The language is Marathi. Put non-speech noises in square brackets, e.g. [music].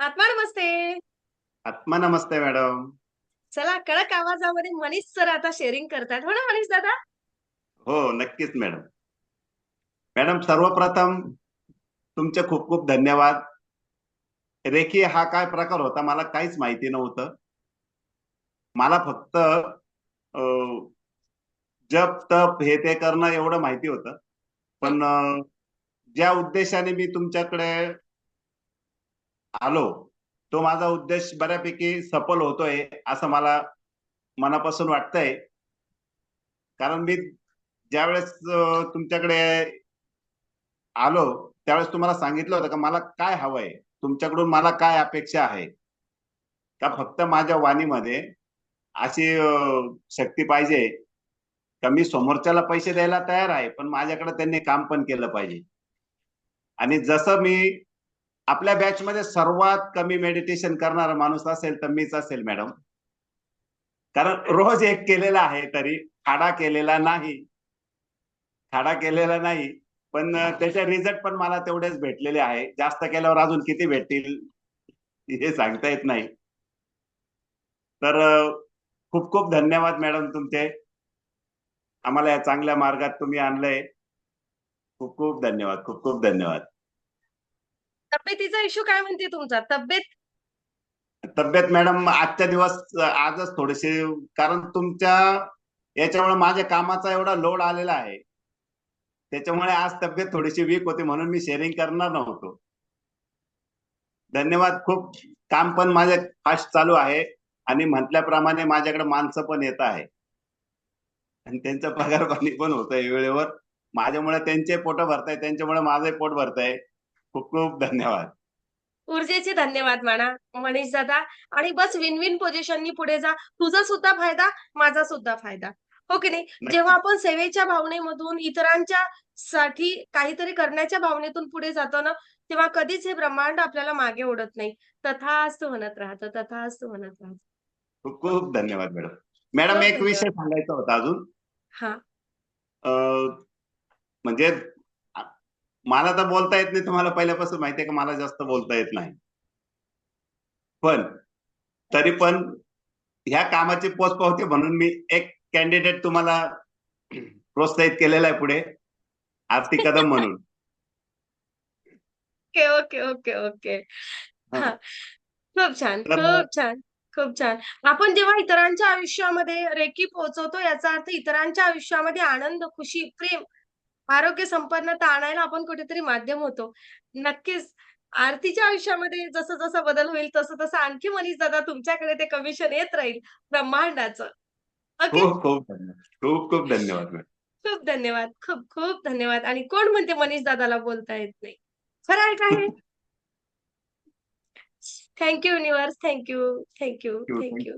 आत्मा नमस्ते. आत्मा नमस्ते मॅडम. चला कडक आवाजामध्ये मनीष सर आता शेअरिंग करतात. हो ना मनीष दादा? हो नक्कीच मॅडम. मॅडम सर्वप्रथम तुमचे खूप खूप धन्यवाद. रेखी हा काय प्रकार होता? मला काहीच माहिती नव्हतं. मला फक्त अं, जप तप हे ते करणं एवढं माहिती होतं. पण ज्या उद्देशाने मी तुमच्याकडे आलो. तो माझा उद्देश बऱ्यापैकी सफल होतोय असं मला मनापासून वाटतंय. कारण मी ज्यावेळेस तुमच्याकडे आलो त्यावेळेस तुम्हाला सांगितलं होतं का मला काय हवंय? तुमच्याकडून मला काय अपेक्षा आहे? का फक्त माझ्या वाणीमध्ये अशी शक्ती पाहिजे? का मी समोरच्याला पैसे द्यायला तयार आहे पण माझ्याकडे त्यांनी काम पण केलं पाहिजे? आणि जसं मी आपल्या बॅच मध्ये सर्वात कमी मेडिटेशन करणारा माणूस असेल तर मीच असेल मॅडम कारण रोज एक केलेला आहे तरी खाडा केलेला नाही. खाडा केलेला नाही. पण त्याचे रिझल्ट पण मला तेवढेच भेटलेले आहे. जास्त केल्यावर अजून किती भेटतील हे सांगता येत नाही. तर खूप खूप धन्यवाद मॅडम तुमचे. आम्हाला या चांगल्या मार्गात तुम्ही आणलंय. खूप खूप धन्यवाद खूप खूप धन्यवाद. तब्येतीचा इश्यू काय म्हणते तुमचा? तब्येत? तब्येत मॅडम आजच्या दिवस आजच थोडेसे कारण तुमच्या याच्यामुळे माझ्या कामाचा एवढा लोड आलेला आहे. त्याच्यामुळे आज तब्येत थोडीशी वीक होती म्हणून मी शेअरिंग करणार नव्हतो. धन्यवाद खूप काम पण माझे फास्ट चालू आहे आणि म्हटल्याप्रमाणे माझ्याकडे माणसं पण येत आहे. आणि त्यांचं पगार पाणी [laughs] पण होत आहे वेळेवर. माझ्यामुळे त्यांचे पोट भरताय त्यांच्यामुळे माझे पोट भरताय. खूप खूप धन्यवाद. ऊर्जेचे धन्यवाद म्हणा मनीष दादा. आणि बस विन विन पोझिशननी पुढे जा. तुझा सुद्धा फायदा माझा सुद्धा फायदा. हो की नाही? जेव्हा आपण सेवेच्या भावनेमधून इतरांच्या साठी काहीतरी करण्याच्या भावनेतून पुढे जातो ना तेव्हा कधीच हे ब्रह्मांड आपल्याला मागे ओढत नाही. तथास्तु म्हणत राहतं तथास्तु म्हणत राहतं. खूप खूप धन्यवाद मॅडम. मॅडम एक विषय सांगायचा होता अजून. हा. म्हणजे मला तर बोलता येत नाही तुम्हाला पहिल्यापासून माहिती आहे का? मला जास्त बोलता येत नाही. पण तरी पण ह्या कामाची पोचपावती म्हणून मी एक कॅन्डिडेट तुम्हाला प्रोत्साहित केलेला आहे पुढे. आरती कदम म्हणून. Okay okay okay okay. खूप छान खूप छान खूप छान. आपण जेव्हा इतरांच्या आयुष्यामध्ये रेकी पोहोचवतो याचा अर्थ इतरांच्या आयुष्यामध्ये आनंद खुशी प्रेम आरोग्य संपन्नता आणायला आपण कुठेतरी माध्यम होतो. नक्कीच आरतीच्या आयुष्यामध्ये जसं जसं बदल होईल तसं तसं आणखी मनीष दादा तुमच्याकडे ते कमिशन येत राहील ब्रह्मांडाचं. ओके खूप खूप धन्यवाद. खूप खूप धन्यवाद खूप धन्यवाद. खूप धन्यवाद. आणि कोण म्हणते मनीष दादाला बोलता येत नाही? खरं आहे का हे? Thank you universe thank you thank you. Thank you